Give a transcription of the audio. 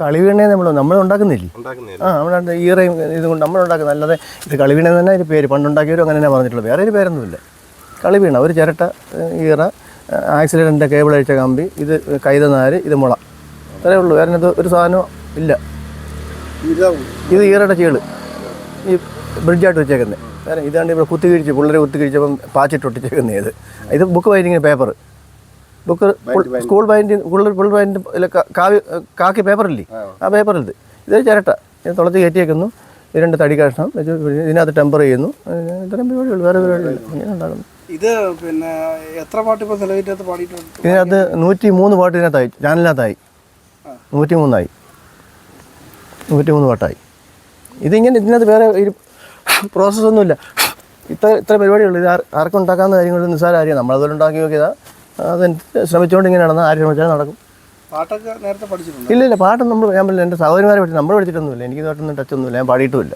കളിവീണേ നമ്മൾ നമ്മൾ ഉണ്ടാക്കുന്നില്ലേ? ആ നമ്മുടെ ഈറയും ഇതുകൊണ്ട് നമ്മൾ ഉണ്ടാക്കുന്ന അല്ലാതെ ഇത് കളിവീണ തന്നെ ഒരു പേര്. പണ്ടുണ്ടാക്കിയവരും അങ്ങനെ തന്നെ പറഞ്ഞിട്ടുള്ളത് വേറെ ഒരു പേരൊന്നുമില്ല. കളിവീണ ഒരു ചിരട്ട ഈറ ആക്സിഡന്റിന്റെ കേബിൾ അഴിച്ച കമ്പി ഇത് കൈതനാര് ഇത് മുള. അത്രേ ഉള്ളൂ. വേറെ ഇത് ഒരു സാധനവും ഇല്ല. ഇത് ഈറയുടെ ചീൾ. ഈ ബ്രിഡ്ജായിട്ട് വെച്ചേക്കുന്നത് വേറെ ഇതാണ്ട് ഇവിടെ കുത്തി കിഴിച്ച് പിള്ളേരെ കുത്തി കിഴിച്ചപ്പം പാച്ചിട്ട് ഒട്ടിച്ചേക്കുന്നത് ഇത്. ഇത് book ബൈൻഡിങ്ങിന് paper book school binding full bind കാവി കാക്കി പേപ്പറില്ലേ? ആ. പേപ്പറിൽ ഇത് ചിരട്ട. ഞാൻ തുളച്ച് കയറ്റിയേക്കുന്നു. ഇത് രണ്ട് തടി കഷ്ണം വെച്ച് ഇതിനകത്ത് ടെമ്പർ ചെയ്യുന്നു. ഇത്തരം ഇത്രയും പരിപാടിയുള്ളൂ. വേറെ പരിപാടികൾ ഇങ്ങനെ ഉണ്ടാകുന്നു ഇത് പിന്നെ എത്ര പാട്ട് ഇപ്പോൾ നിലവിറ്റത്ത് പാടിയിട്ടുണ്ട്? ഇതിനകത്ത് നൂറ്റി മൂന്ന് പാട്ട് ഇതിനകത്തായി. ചാനലിനകത്തായി. നൂറ്റി മൂന്നായി നൂറ്റി മൂന്ന് പാട്ടായി. ഇതിങ്ങനെ ഇതിനകത്ത് വേറെ ഒരു പ്രോസസ്സൊന്നുമില്ല ഇത്ര ഇത്ര പരിപാടിയുള്ളൂ. ഇത് ആർ- ആർക്കും ഉണ്ടാക്കാവുന്ന കാര്യങ്ങൾ നിസ്സാര കാര്യം നമ്മളതുപോലെ ഉണ്ടാക്കി നോക്കിയതാ അതിന് ശ്രമിച്ചുകൊണ്ട് ഇങ്ങനെ നടന്നാൽ ആര് ശ്രമിച്ചാലും നടക്കും. പാട്ടൊക്കെ നേരത്തെ പഠിച്ചിട്ടുണ്ട്? ഇല്ല ഇല്ല പാട്ടൊന്നും നമ്മൾ ഞാൻ പറഞ്ഞില്ല എന്റെ സഹോദരിമാരെ പഠിച്ചു നമ്മൾ പഠിച്ചിട്ടൊന്നുമില്ല എനിക്ക് തൊട്ടൊന്നും ടച്ചൊന്നുമില്ല ഞാൻ പാടിയിട്ടുമില്ല.